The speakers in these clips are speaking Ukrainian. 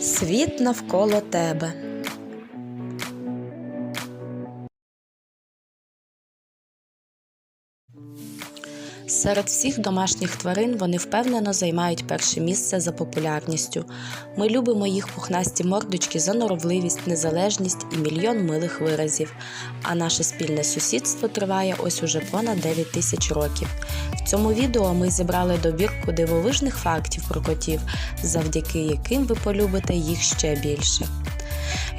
Світ навколо тебе. Серед всіх домашніх тварин вони впевнено займають перше місце за популярністю. Ми любимо їх пухнасті мордочки за норовливість, незалежність і мільйон милих виразів. А наше спільне сусідство триває ось уже понад 9 тисяч років. В цьому відео ми зібрали добірку дивовижних фактів про котів, завдяки яким ви полюбите їх ще більше.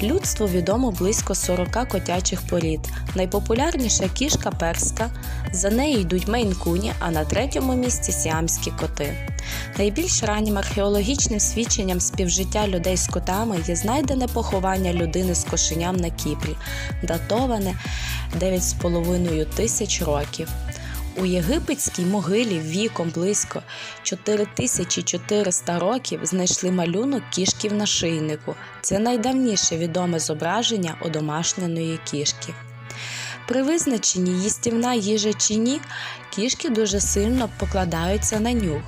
Людству відомо близько 40 котячих порід. Найпопулярніша кішка перська, за нею йдуть мейнкуні, а на третьому місці сіамські коти. Найбільш раннім археологічним свідченням співжиття людей з котами є знайдене поховання людини з кошеням на Кіпрі, датоване 9,5 тисяч років. У єгипетській могилі віком близько 4400 років знайшли малюнок кішки в нашийнику. Це найдавніше відоме зображення одомашненої кішки. При визначенні їстівна їжа чи ні, кішки дуже сильно покладаються на нюх.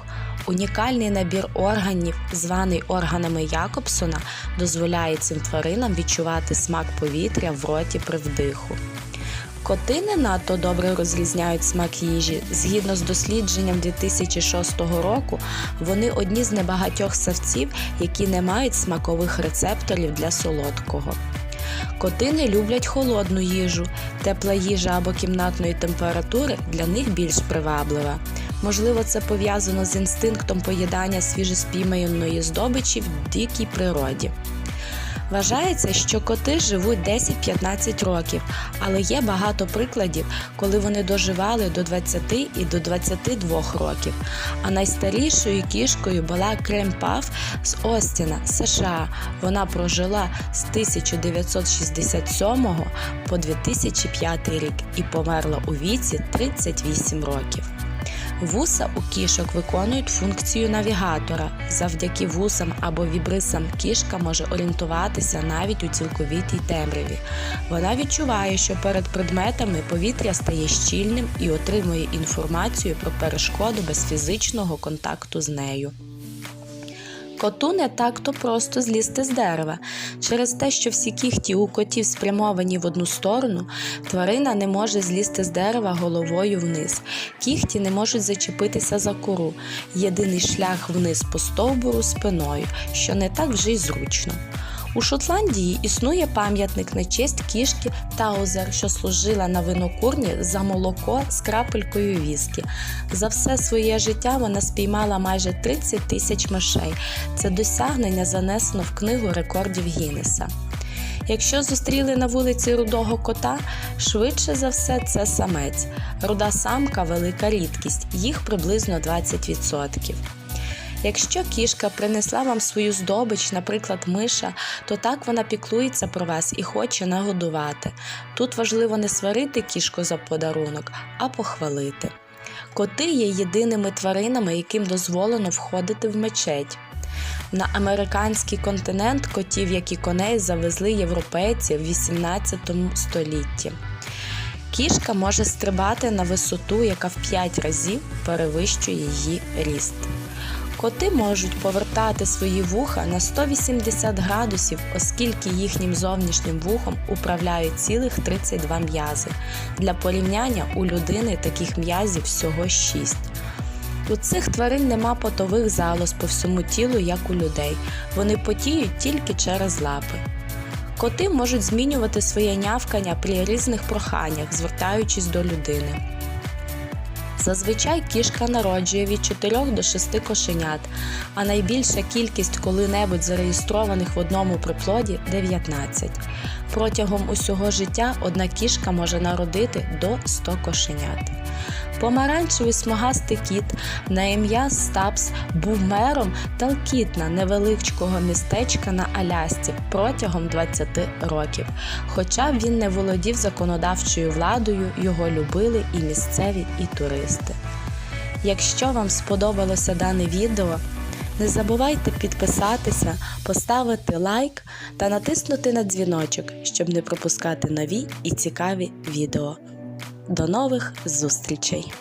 Унікальний набір органів, званий органами Якобсона, дозволяє цим тваринам відчувати смак повітря в роті при вдиху. Коти не надто добре розрізняють смак їжі. Згідно з дослідженням 2006 року, вони одні з небагатьох савців, які не мають смакових рецепторів для солодкого. Коти не люблять холодну їжу, тепла їжа або кімнатної температури для них більш приваблива. Можливо, це пов'язано з інстинктом поїдання свіжеспійманої здобичі в дикій природі. Вважається, що коти живуть 10-15 років, але є багато прикладів, коли вони доживали до 20 і до 22 років. А найстарішою кішкою була Крем Паф з Остіна, США. Вона прожила з 1967 по 2005 рік і померла у віці 38 років. Вуса у кішок виконують функцію навігатора. Завдяки вусам або вібрисам кішка може орієнтуватися навіть у цілковітій темряві. Вона відчуває, що перед предметами повітря стає щільним і отримує інформацію про перешкоду без фізичного контакту з нею. Коту не так-то просто злізти з дерева. Через те, що всі кіхті у котів спрямовані в одну сторону, тварина не може злізти з дерева головою вниз. Кіхті не можуть зачепитися за кору. Єдиний шлях вниз по стовбуру спиною, що не так вже й зручно. У Шотландії існує пам'ятник на честь кішки Таузер, що служила на винокурні за молоко з крапелькою віскі. За все своє життя вона спіймала майже 30 тисяч мишей. Це досягнення занесено в книгу рекордів Гіннеса. Якщо зустріли на вулиці рудого кота, швидше за все це самець. Руда самка велика рідкість, їх приблизно 20%. Якщо кішка принесла вам свою здобич, наприклад, миша, то так вона піклується про вас і хоче нагодувати. Тут важливо не сварити кішку за подарунок, а похвалити. Коти є єдиними тваринами, яким дозволено входити в мечеть. На американський континент котів, як і коней, завезли європейці в 18 столітті. Кішка може стрибати на висоту, яка в 5 разів перевищує її ріст. Коти можуть повертати свої вуха на 180 градусів, оскільки їхнім зовнішнім вухом управляють цілих 32 м'язи. Для порівняння у людини таких м'язів всього 6. У цих тварин нема потових залоз по всьому тілу, як у людей. Вони потіють тільки через лапи. Коти можуть змінювати своє нявкання при різних проханнях, звертаючись до людини. Зазвичай кішка народжує від 4 до 6 кошенят, а найбільша кількість коли-небудь зареєстрованих в одному приплоді 19. Протягом усього життя одна кішка може народити до 100 кошенят. Помаранчевий смугастий кіт на ім'я Стапс був мером Талкітна невеличкого містечка на Алясці протягом 20 років. Хоча він не володів законодавчою владою, його любили і місцеві, і туристи. Якщо вам сподобалося дане відео, не забувайте підписатися, поставити лайк та натиснути на дзвіночок, щоб не пропускати нові і цікаві відео. До нових зустрічей!